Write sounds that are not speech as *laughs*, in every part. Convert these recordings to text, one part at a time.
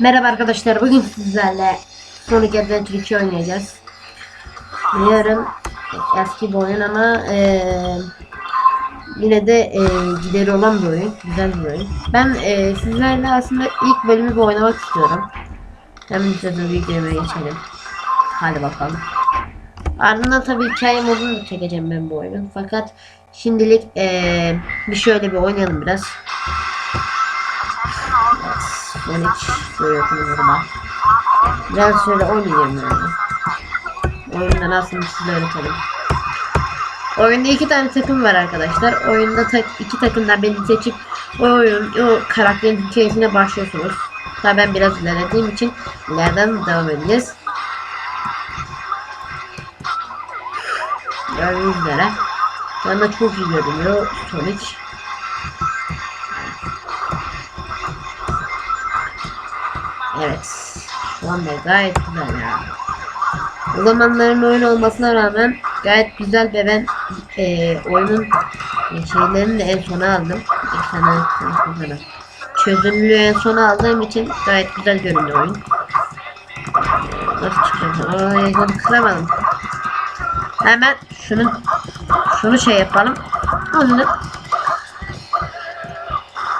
Merhaba arkadaşlar bugün sizlerle Sonic Adventure 2 oynayacağız. Biliyorum eski bir oyun ama eee, yine de eee gideri olan bir oyun. Güzel bir oyun. Ben eee, sizlerle aslında ilk bölümü bir oynamak istiyorum. Hemen size de videoya geçelim. Hadi bakalım. Ardından tabii hikaye modunu çekeceğim ben bu oyunun. Fakat şimdilik eee, bir şöyle bir oynayalım biraz. Evet, Sonic şöyle yapalım burada. Biraz şöyle oynayalım yani. Oyunda nasıl size öğretelim. Oyunda iki tane takım var arkadaşlar. Oyunda tak, iki takımdan birini seçip o oyun, o karakterin hikayesine başlıyorsunuz. Tabii ben biraz ilerlediğim için ileriden devam edeceğiz. Gördüğünüz üzere. Şu anda çok iyi görünüyor Sonic. Evet. Şu anda gayet güzel ya. O zamanların oyun olmasına rağmen gayet güzel ve ben eee oyunun e, şeylerini de en sona aldım. Ekrana, ekrana. Çözünürlüğü en sona aldığım için gayet güzel görünüyor oyun. Nasıl çıkacağız? Aa, ekranı kıramadım. Hemen şunu şunu şey yapalım. Onu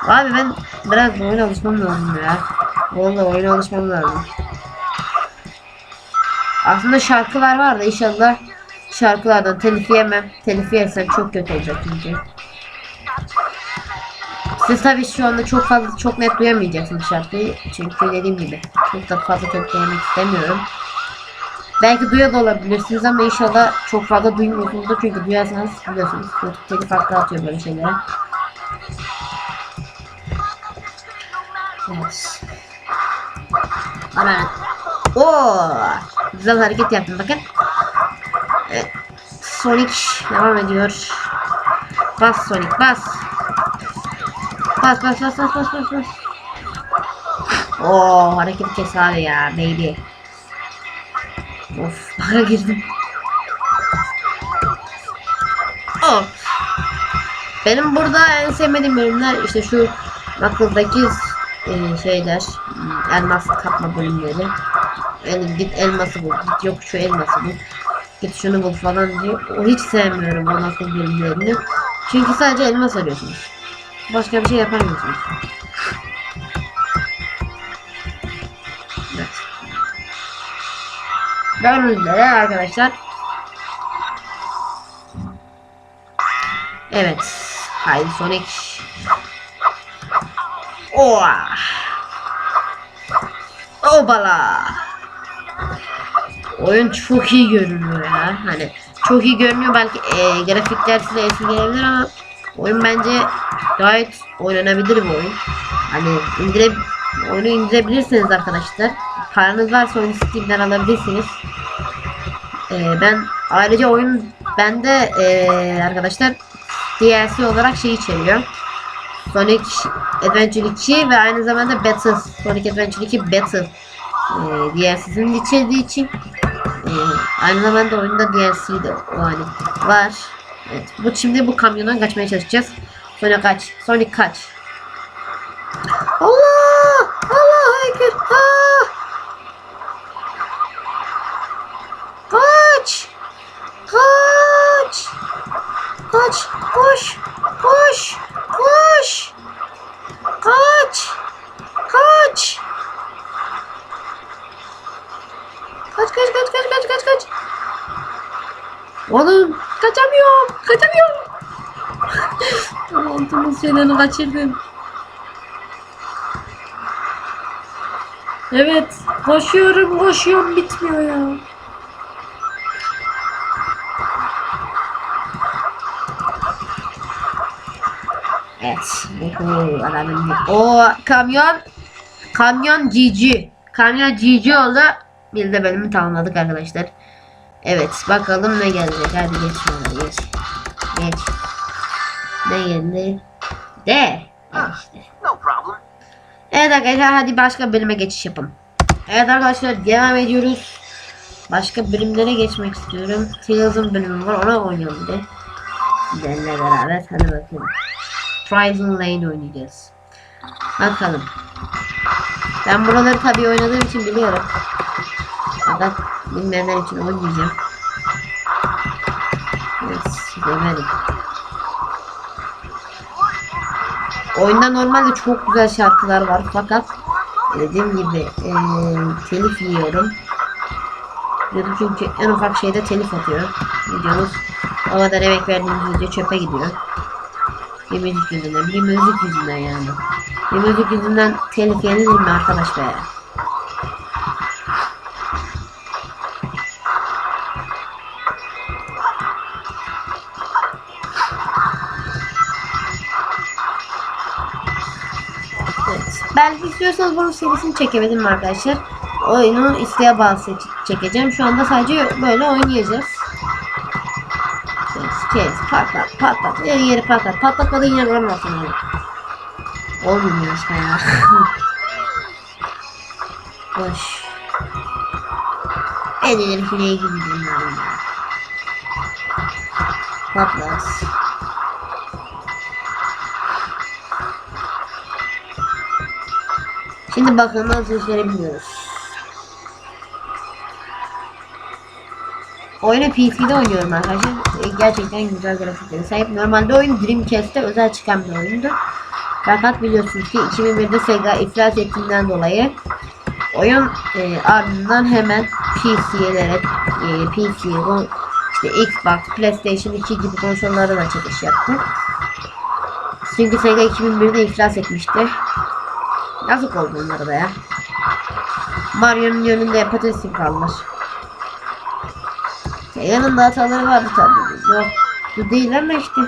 Abi ben biraz bu oyuna alışmam lazım ya. Vallahi oyuna alışmam lazım. Aslında şarkılar var da inşallah şarkılardan telif yemem. Telif yersem çok kötü olacak çünkü. Siz tabii şu anda çok fazla çok net duyamayacaksınız şarkıyı. Çünkü dediğim gibi çok da fazla kötülemek istemiyorum. Belki duyuyor da olabilirsiniz ama inşallah çok fazla duymuyorsunuzdur çünkü duyarsanız biliyorsunuz YouTube telif hakkı atıyor böyle şeylere. Evet. Ana. Oo! Güzel hareket yaptım bakın. Evet. Sonic devam ediyor. Bas Sonic bas. Bas bas bas bas bas bas bas. Oo hareket kes abi ya baby. Of baka girdim. Of. Benim burada en sevmediğim bölümler işte şu Knuckles'daki e, şeyler elmas kapma bölümleri. El, git elması bul, git yok şu elması bul, git şunu bul falan diyor. O hiç sevmiyorum o Knuckles bölümlerini. Çünkü sadece elmas arıyorsunuz. Başka bir şey yapamıyorsunuz. Evet. Üzere arkadaşlar. Evet. Haydi Sonic. Oha. Obala. Oyun çok iyi görünüyor ya. Hani çok iyi görünüyor belki e, grafikler size eski gelebilir ama oyun bence gayet oynanabilir bir oyun. Hani indire oyunu indirebilirsiniz arkadaşlar. Paranız varsa oyunu Steam'den alabilirsiniz. E, ben ayrıca oyun bende e, arkadaşlar DLC olarak şey içeriyor. Sonic Adventure 2 ve aynı zamanda Battle Sonic Adventure 2 Battle e, DLC'sinin içerdiği için e, aynı zamanda oyunda DLC de o hani var. Evet, bu şimdi bu kamyondan kaçmaya çalışacağız. Sonic kaç. Sonic kaç. Allah! Allah ekber. Kaç! Kaç! Kaç! Koş! Koş! Koş! Kaç! Kaç! Kaç kaç kaç kaç kaç kaç kaç. Oğlum kaçamıyorum. Kaçamıyorum. *laughs* Tamam tamam şeylerini kaçırdım. Evet koşuyorum koşuyorum bitmiyor ya. Evet. Oho, adamın o kamyon kamyon GG. Kamyon GG oldu. Bir de bölümü tamamladık arkadaşlar. Evet bakalım ne gelecek. Hadi geç şöyle geç. Geç. Ne geldi? De. Evet işte. No problem. Evet arkadaşlar hadi başka bölüme geçiş yapalım. Evet arkadaşlar devam ediyoruz. Başka bölümlere geçmek istiyorum. Tails'ın bölümü var ona oynayalım bir de. Benimle beraber hadi bakalım. Prison Lane oynayacağız. Bakalım. Ben buraları tabii oynadığım için biliyorum. Fakat bilmeyenler için oynayacağım. Evet, demedim. Oyunda normalde çok güzel şarkılar var fakat dediğim gibi eee telif yiyorum. YouTube çünkü en ufak şeyde telif atıyor. Videomuz o kadar emek verdiğimiz video çöpe gidiyor. Müzik yüzünden, bir müzik yüzünden yani. Bir müzik yüzünden telif yenilir mi arkadaş be? Belki istiyorsanız bunun serisini çekebilirim arkadaşlar. Oyunu isteğe bağlı çekeceğim. Şu anda sadece böyle oynayacağız. Kes, patlat, patlat, yeri yeri patlat. Patlatmadığın yer olmasın öyle. Olmuyor işte ya. Boş. *laughs* En ileri fileye dinliyorum ya. Patlat. Şimdi bakın nasıl verebiliyoruz. Oyunu PC'de oynuyorum arkadaşlar. E, Gerçekten güzel grafiklere sahip. Normalde oyun Dreamcast'te özel çıkan bir oyundu. Fakat biliyorsunuz ki 2001'de Sega iflas ettiğinden dolayı oyun e, ardından hemen PC'lere, e, PC, işte Xbox, PlayStation 2 gibi konsollara da çekiş yaptı. Çünkü Sega 2001'de iflas etmişti. Yazık oldu onlara da ya. Mario'nun yönünde patatesim kalmış. Ya yanında hataları vardı tabii. Yok. Bu değil ama işte.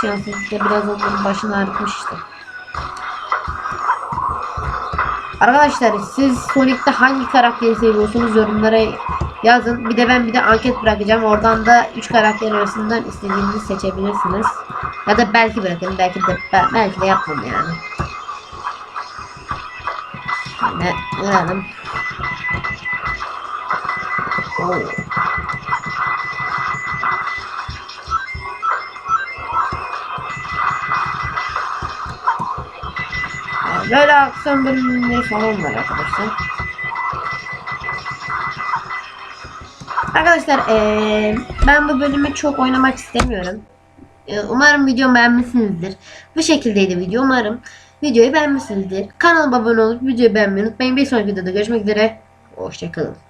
Şanssızlıkla biraz onların başını ağrıtmış işte. Arkadaşlar siz Sonic'te hangi karakteri seviyorsunuz yorumlara yazın. Bir de ben bir de anket bırakacağım. Oradan da 3 karakter arasından istediğinizi seçebilirsiniz. Ya da belki bırakın. Belki de belki de yapmam yani. Ne vuralım. Oo. Yani Böyle aksiyon bölümleri falan var arkadaşlar. Arkadaşlar eee, ben bu bölümü çok oynamak istemiyorum. Umarım videomu beğenmişsinizdir. Bu şekildeydi video. Umarım videoyu beğenmişsinizdir. Kanalıma abone olup videoyu beğenmeyi unutmayın. Bir sonraki videoda görüşmek üzere. Hoşçakalın.